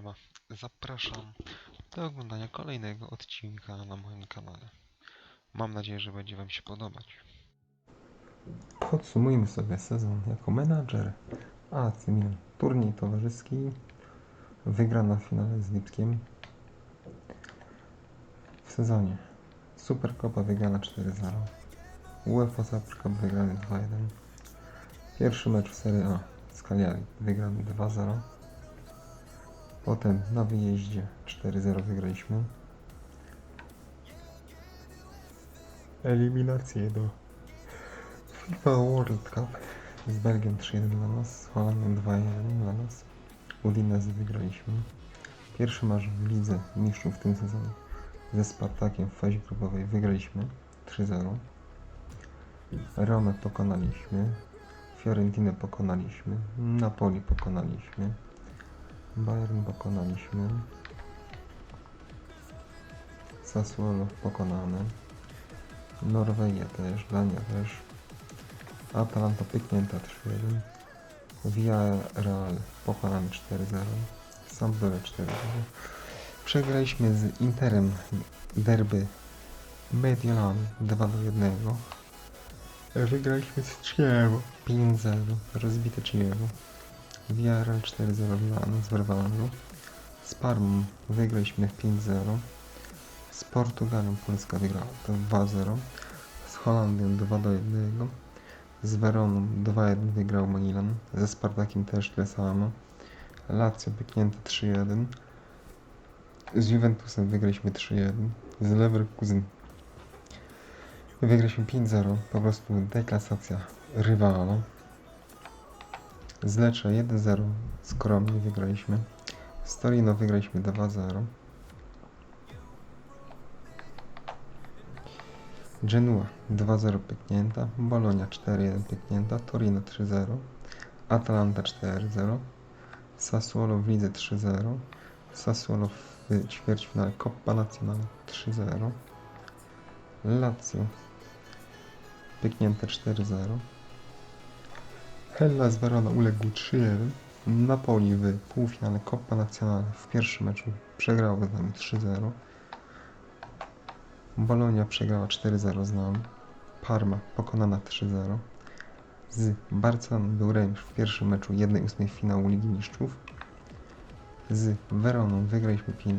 Siema, zapraszam do oglądania kolejnego odcinka na moim kanale. Mam nadzieję, że będzie Wam się podobać. Podsumujmy sobie sezon jako menadżer AC Milan. Turniej towarzyski, wygrana w finale z Lipskiem. W sezonie Supercopa wygrana 4-0, UEFA Super Cup wygrany 2-1, pierwszy mecz w Serie A z Cagliari wygrany 2-0, potem na wyjeździe 4-0 wygraliśmy, eliminację do FIFA World Cup z Belgią 3-1 dla nas, z Holandią 2-1 dla nas. Udinese wygraliśmy. Pierwszy mecz w Lidze Mistrzów w tym sezonie ze Spartakiem w fazie grupowej wygraliśmy 3-0. Romę pokonaliśmy. Fiorentinę pokonaliśmy. Napoli pokonaliśmy. Bayern pokonaliśmy. Sassuolo pokonane. Norwegia też, Dania też. Atalanta pyknięta 3-1. Villarreal pokonany 4-0. Sampdoria 4-0. Przegraliśmy z Interem derby Mediolan 2-1. Wygraliśmy z Chievo 5-0. Rozbite Chievo. Villarreal 4-0 dla nas w rewanżu. Z Parmą wygraliśmy 5-0. Z Portugalią Polska wygrała to 2-0. Z Holandią 2-1. Z Weroną 2-1 wygrał Milan. Ze Spartakiem też tyle samo. Lazio pyknięte 3-1. Z Juventusem wygraliśmy 3-1. Z Leverkusen wygraliśmy 5-0. Po prostu deklasacja rywala. Z Lecce 1-0 skromnie wygraliśmy. Z Torino wygraliśmy 2-0. Genua 2-0 pyknięta, Bologna 4-1 pyknięta, Torino 3-0, Atalanta 4-0, Sassuolo w lidze 3-0, Sassuolo w ćwierćfinale Coppa Nazionale 3-0, Lazio pyknięte 4-0, Hellas Verona uległ 3-1, Napoli w półfinale Coppa Nazionale w pierwszym meczu przegrało z nami 3-0, Bolonia przegrała 4-0 z nami. Parma pokonana 3-0. Z Barceloną był remis w pierwszym meczu 1-8 finału Ligi Mistrzów. Z Weroną wygraliśmy 5-0.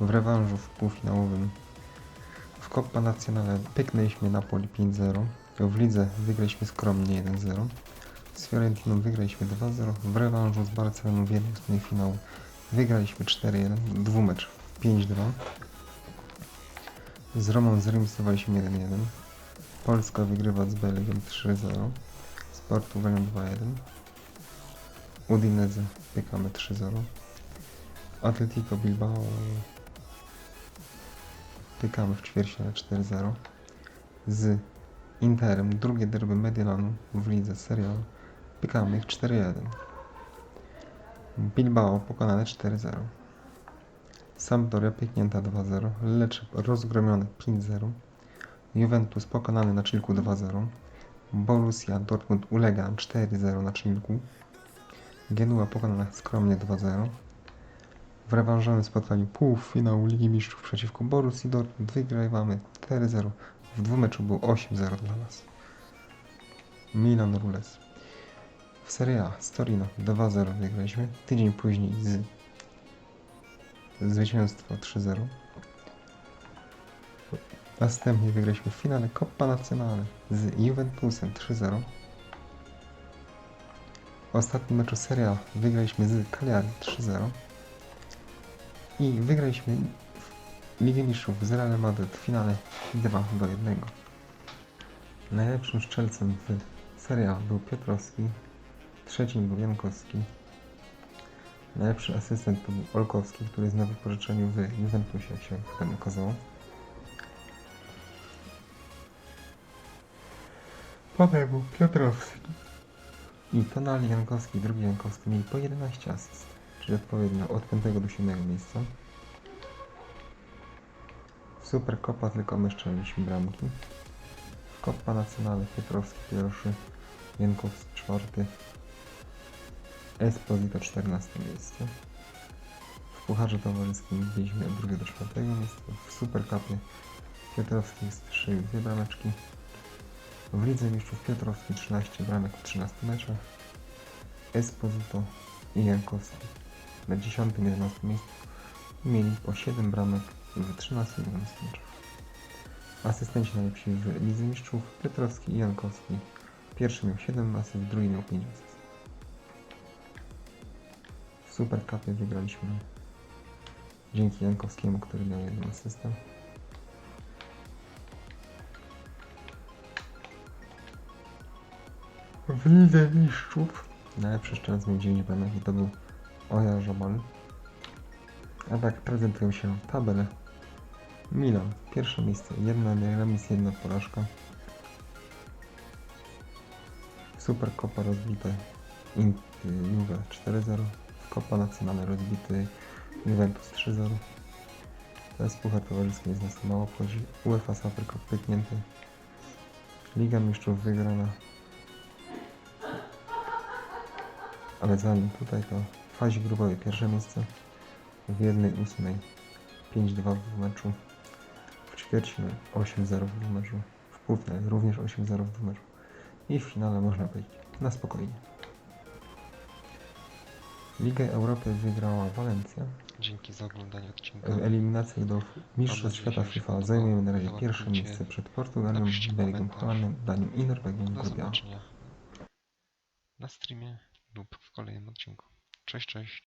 W rewanżu w półfinałowym w Coppa Nazionale pyknęliśmy Napoli 5-0. W lidze wygraliśmy skromnie 1-0. Z Fiorentiną wygraliśmy 2-0. W rewanżu z Barceloną w 1-8 finału wygraliśmy 4-1. Dwumecz 5-2. Z Romą zremisowaliśmy 1-1. Polska wygrywa z Belgią 3-0. Z Portugalią 2-1. Udinese pykamy 3-0. Atletico Bilbao pykamy w ćwierćfinale 4-0. Z Interem drugie derby Mediolanu w lidze Serie A. Pykamy ich 4-1. Bilbao pokonane 4-0. Sampdoria pyknięta 2-0, Lecce rozgromione 5-0, Juventus pokonany na Czilku 2-0, Borussia Dortmund ulega 4-0 na Czilku, Genua pokonana skromnie 2-0, w rewanżowym spotkaniu półfinału Ligi Mistrzów przeciwko Borussii Dortmund wygrywamy 4-0, w dwumeczu było 8-0 dla nas. Milan Rules. W Serie A z Torino 2-0 wygraliśmy, tydzień później z zwycięstwo 3-0. Następnie wygraliśmy w finale Coppa Nazionale z Juventusem 3-0. W ostatnim meczu Serie A wygraliśmy z Cagliari 3-0. I wygraliśmy w Ligę Mistrzów z Real Madrid w finale 2 do 1. Najlepszym strzelcem w Serie A był Piotrowski, trzecim był Jankowski, Najlepszy asystent to był Olkowski, który jest na wypożyczeniu w Juventusie, jak się potem okazało. Potem był Piotrowski. I Tonali Jankowski, drugi Jankowski mieli po 11 asyst, czyli odpowiednio od 5 do 7 miejsca. W Supercopa tylko my strzeliliśmy bramki. W Coppa Nazionale Piotrowski pierwszy, Jankowski czwarty, Esposito 14 miejsce. Pucharze Towarzyskim byliśmy od drugiego do czwartego miejsca. W Supercupie Piotrowski 3 dwie brameczki. W Lidze Mistrzów Piotrowski 13 bramek w 13 meczach. Esposito i Jankowski na 10 i 11 miejscu mieli po 7 bramek w 13 i 11 meczach. Asystenci najlepsi w Lidze Mistrzów Piotrowski i Jankowski. Pierwszy miał 7 asyst, drugi miał 5 asyst. W Supercupie wygraliśmy dzięki Jankowskiemu, który miał jedną asystę. W Lidze Mistrzów najlepszy strzelec miał 9 bramek i to był Oja Żobal. A tak prezentują się tabele. Milan, pierwsze miejsce, jedna remis, jedna porażka. Supercopa rozbite Juve 4-0. W Copa Nazionale rozbity Juventus 3-0. To jest puchar towarzyski, jest nas mało obchodzi. UEFA Super Cup pyknięty. Liga Mistrzów wygrana. Ale zanim tutaj to w fazie grupowej pierwsze miejsce. W jednej ósmej 5-2 w meczu. Ćwierćfinale 8-0 w meczu. W półfinale również 8-0 w meczu. I w finale można być na spokojnie. Ligę Europy wygrała Walencja. Dzięki za oglądanie odcinka. W eliminacji do Mistrzostw Świata FIFA zajmujemy na razie pierwsze miejsce przed Portugalią, Belgią. Holandią, Danią i Norwegią Do zobaczenia na streamie lub w kolejnym odcinku. Cześć, cześć.